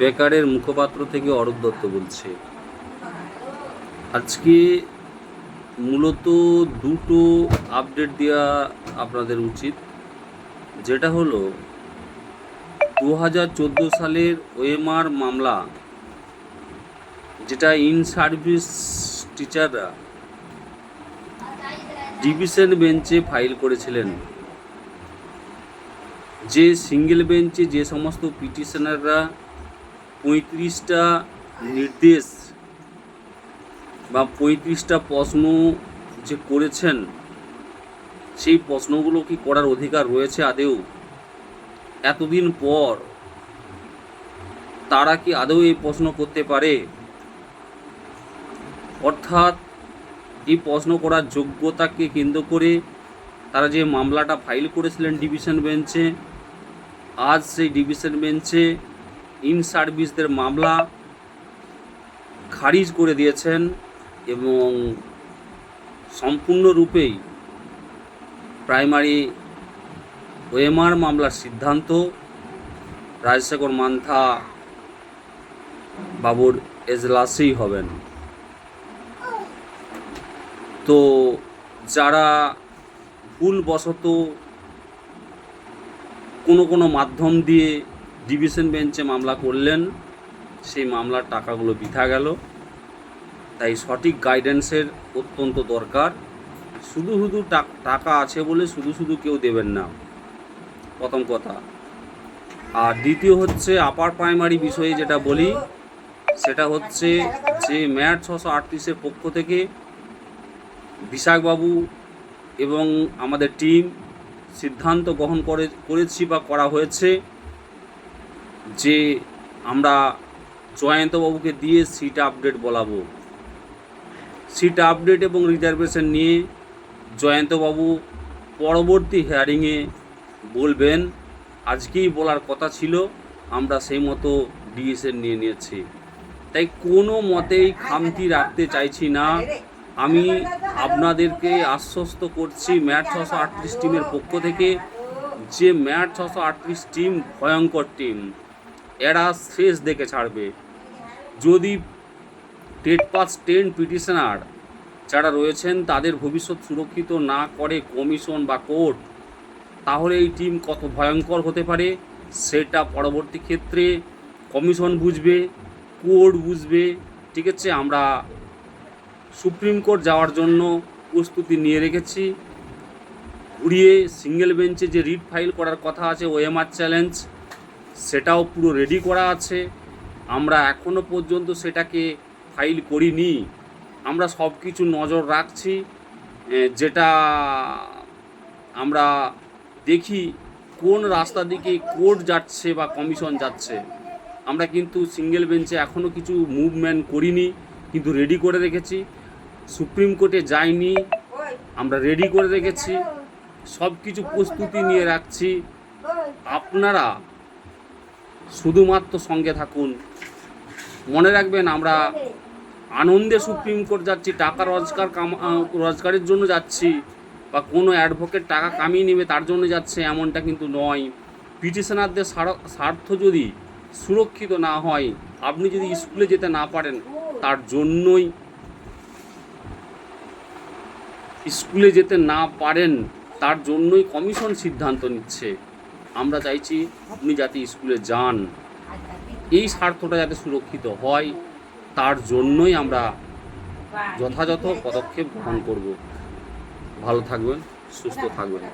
বেকারের মুখপাত্র থেকে অরূপ দত্ত বলছে। আজকে মূলত দুটো আপডেট দেওয়া আপনাদের উচিত। যেটা হলো দু হাজার চোদ্দ সালের ওএমআর মামলা, যেটা ইন সার্ভিস টিচাররা ডিভিশন বেঞ্চে ফাইল করেছিলেন। যে সিঙ্গেল বেঞ্চে যে সমস্ত পিটিশনাররা পঁয়ত্রিশটা নির্দেশ বা পঁয়ত্রিশটা প্রশ্ন যে করেছেন, সেই প্রশ্নগুলো কি করার অধিকার রয়েছে আদেও এতদিন পর তারা কি আদৌ এই প্রশ্ন করতে পারে? অর্থাৎ এই প্রশ্ন করার যোগ্যতাকে কেন্দ্র করে তারা যে মামলাটা ফাইল করেছিলেন ডিভিশন বেঞ্চে, আজ সেই ডিভিশন বেঞ্চে ইন সার্ভিসদের মামলা খারিজ করে দিয়েছেন এবং সম্পূর্ণরূপেই প্রাইমারি ওএমআর মামলার সিদ্ধান্ত রাজশেখর মান্থা বাবুর এজলাসেই হবেন। তো যারা ভুলবশত কোনো কোনো মাধ্যম দিয়ে ডিভিশন বেঞ্চে মামলা করলেন, সেই মামলার টাকাগুলো বৃথা গেল। তাই সঠিক গাইডেন্সের অত্যন্ত দরকার। শুধু শুধু টাক- আছে বলে শুধু শুধু কেউ দেবেন না। প্রথম কথা। আর দ্বিতীয় হচ্ছে আপার প্রাইমারি বিষয়ে যেটা বলি, সেটা হচ্ছে যে ম্যাট ছশো আটত্রিশের পক্ষ থেকে বিশাখবাবু এবং আমাদের টিম সিদ্ধান্ত গ্রহণ করে, করেছি বা করা হয়েছে। যে আমরা জয়ন্তবাবুকে দিয়ে সিট আপডেট বলাবো। সিট আপডেট এবং রিজার্ভেশন নিয়ে জয়ন্তবাবু পরবর্তী হেয়ারিংয়ে বলবেন, আজকেই বলার কথা ছিল, আমরা সেই মতো ডিসিশন নিয়ে নিয়েছি। তাই কোনো মতেই খামতি রাখতে চাইছি না। আমি আপনাদেরকে আশ্বস্ত করছি ম্যাট ছশো আটত্রিশ টিমের পক্ষ থেকে যে ম্যাট ছশো আটত্রিশ টিম ভয়ঙ্কর টিম এরা শেষ দেখে ছাড়বে। যদি টেট পাস টেন পিটিশনার যারা রয়েছেন তাদের ভবিষ্যৎ সুরক্ষিত না করে কমিশন বা কোর্ট, তাহলে এই টিম কত ভয়ঙ্কর হতে পারে, সেটা পরবর্তী ক্ষেত্রে কমিশন বুঝবে, কোর্ট বুঝবে। ঠিক আছে, আমরা সুপ্রিম কোর্ট যাওয়ার জন্য প্রস্তুতি নিয়ে রেখেছি। ঘুরিয়ে সিঙ্গেল বেঞ্চে যে রিট ফাইল করার কথা আছে, ওএমআর চ্যালেঞ্জ সেটাও পুরো রেডি করা আছে। আমরা এখনও পর্যন্ত সেটাকে ফাইল করিনি। আমরা সব কিছু নজর রাখছি। যেটা আমরা দেখি কোন রাস্তা দিকে কোর্ট যাচ্ছে বা কমিশন যাচ্ছে। আমরা কিন্তু সিঙ্গেল বেঞ্চে এখনও কিছু মুভমেন্ট করিনি, কিন্তু রেডি করে রেখেছি। সুপ্রিম কোর্টে যাইনি। আমরা রেডি করে রেখেছি। সব কিছু প্রস্তুতি নিয়ে রাখছি। আপনারা শুধুমাত্র সঙ্গে থাকুন। মনে রাখবেন, আমরা আনন্দে সুপ্রিম কোর্ট যাচ্ছি, টাকা রোজগার রোজগারের জন্য যাচ্ছি, বা কোনো অ্যাডভোকেট টাকা কামিয়ে নেবে তার জন্য যাচ্ছে, এমনটা কিন্তু নয়। পিটিশনারদের স্বার্থ যদি সুরক্ষিত না হয়, আপনি যদি স্কুলে যেতে না পারেন, তার জন্যই স্কুলে যেতে না পারেন, তার জন্যই কমিশন সিদ্ধান্ত নিচ্ছে। আমরা চাইছি আপনি যাতে স্কুলে যান। এই স্বার্থটা যাতে সুরক্ষিত হয়, তার জন্যই আমরা যথাযথ পদক্ষেপ গ্রহণ করব। ভালো থাকবেন, সুস্থ থাকবেন।